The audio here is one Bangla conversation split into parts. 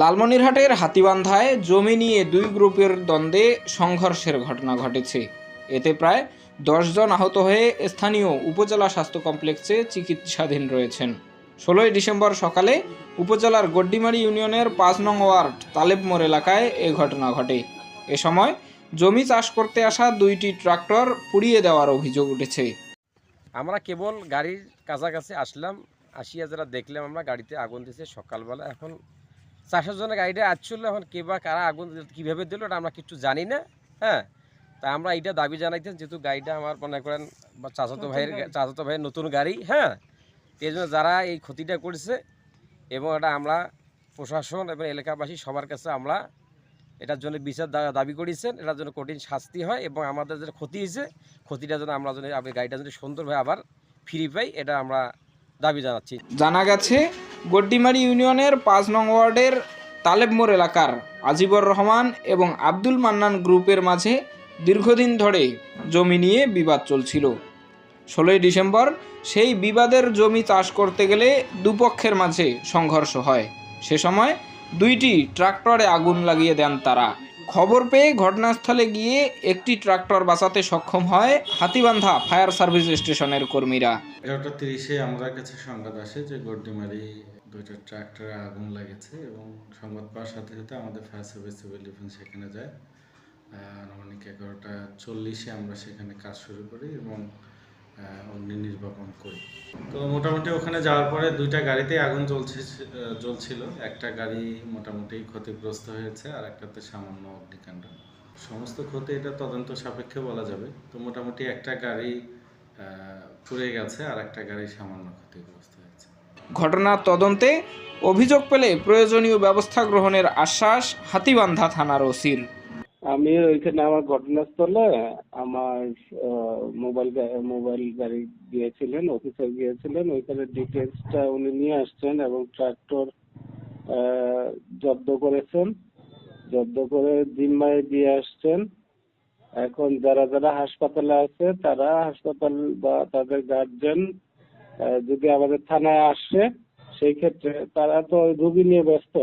লালমনিরহাটের হাতিবান্ধায় জমি নিয়ে দুই গ্রুপের দ্বন্দ্বে সংঘর্ষের ঘটনা ঘটেছে। এতে প্রায় জন আহত হয়ে স্থানীয় উপজেলা স্বাস্থ্য কমপ্লেক্সে চিকিৎসাধীন রয়েছেন। ষোলোই ডিসেম্বর সকালে উপজেলার গড্ডিমারি ইউনিয়নের পাঁচ নং ওয়ার্ড তালেবমোড় এলাকায় এ ঘটনা ঘটে। এ সময় জমি চাষ করতে আসা দুইটি ট্রাক্টর পুড়িয়ে দেওয়ার অভিযোগ উঠেছে। আমরা কেবল গাড়ির কাছাকাছি আসলাম, আসিয়া যারা দেখলাম, আমরা গাড়িতে আগুন দিয়েছে সকালবেলা। এখন চারশো জনের গাড়িটা আসছিল এখন কে বা কারা আগুন কীভাবে দিল এটা আমরা কিছু জানি না হ্যাঁ? তা আমরা এইটা দাবি জানাইতেন যেহেতু গাড়িটা আমার মনে করেন বা চাচাতো ভাইয়ের চাচাতো ভাইয়ের নতুন গাড়ি হ্যাঁ? এই জন্য যারা এই ক্ষতিটা করেছে এবং এটা আমরা প্রশাসন এবং এলাকাবাসী সবার কাছে আমরা এটার জন্য বিচার দাবি করেছেন এটার জন্য কঠিন শাস্তি হয় এবং আমাদের যে ক্ষতি হয়েছে ক্ষতিটা যেন আমরা যেন আবার গাড়িটা যেন সুন্দরভাবে আবার ফিরে পাই এটা আমরা দাবি জানাচ্ছি। জানা গেছে গড্ডিমারি ইউনিয়নের পাঁচ নং ওয়ার্ডের তালেবমোড় এলাকার আজিবর রহমান এবং আব্দুল মান্নান গ্রুপের মাঝে দীর্ঘদিন ধরে জমি নিয়ে বিবাদ চলছিল। ষোলোই ডিসেম্বর সেই বিবাদের জমি চাষ করতে গেলে দুপক্ষের মাঝে সংঘর্ষ হয়। সে সময় দুইটি ট্রাক্টরে আগুন লাগিয়ে দেন তারা। খবর পেয়ে ঘটনাস্থলে গিয়ে একটি ট্রাক্টর বাঁচাতে সক্ষম হয় হাতিবান্ধা ফায়ার সার্ভিস স্টেশনের কর্মীরা। এগারোটা তিরিশে আমার কাছে সংবাদ আসে যে গড্ডিমারি দুইটা ট্রাক্টরে আগুন লেগেছে এবং সংবাদ পাওয়ার সাথে সাথে আমাদের ফায়ার সার্ভিস সিভিল ডিফেন্স সেখানে যায়। আনুমানিক এগারোটা চল্লিশে আমরা সেখানে কাজ শুরু করি এবং অগ্নি নির্বাপন করি। তো মোটামুটি ওখানে যাওয়ার পরে দুইটা গাড়িতে আগুন জ্বলছে, জ্বলছিল। একটা গাড়ি মোটামুটি ক্ষতিগ্রস্ত হয়েছে আর একটাতে সামান্য অগ্নিকাণ্ড। সমস্ত ক্ষতি এটা তদন্ত সাপেক্ষে বলা যাবে। তো মোটামুটি একটা গাড়ি পুড়ে গেছে আর একটা গাড়ি সামান্য ক্ষতিগ্রস্ত ঘটনার তদন্তে অভিযোগ পেলে প্রয়োজনীয় ব্যবস্থা গ্রহণের আশ্বাস হাতিবান্ধা থানার ওসির। আমি ওইখানে আমার ঘটনাস্থলে আমার মোবাইল মোবাইল গাড়ি গিয়েছিলেন, অফিসার গিয়েছিলেন। ওইখানে ডিটেলসটা উনি নিয়ে আসছেন এবং ট্রাক্টর জব্দ করেছেন। জব্দ করে জিম্মায় দিয়ে আসছেন। এখন যারা যারা হাসপাতালে আছে, তারা হাসপাতাল বা তাদের গার্জেন যদি আমাদের থানায় আসে, সেই ক্ষেত্রে তারা তো রুগী নিয়ে ব্যস্ত।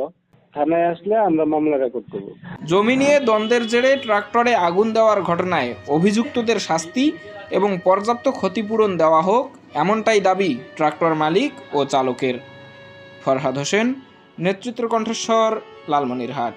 থানায় আসলে আমরা মামলা রেকর্ড করব। জমি নিয়ে দ্বন্দ্বের জেরে ট্রাক্টরে আগুন দেওয়ার ঘটনায় অভিযুক্তদের শাস্তি এবং পর্যাপ্ত ক্ষতিপূরণ দেওয়া হোক, এমনটাই দাবি ট্রাক্টর মালিক ও চালকের। ফরহাদ হোসেন নেতৃত্ব কণ্ঠস্বর লালমনিরহাট।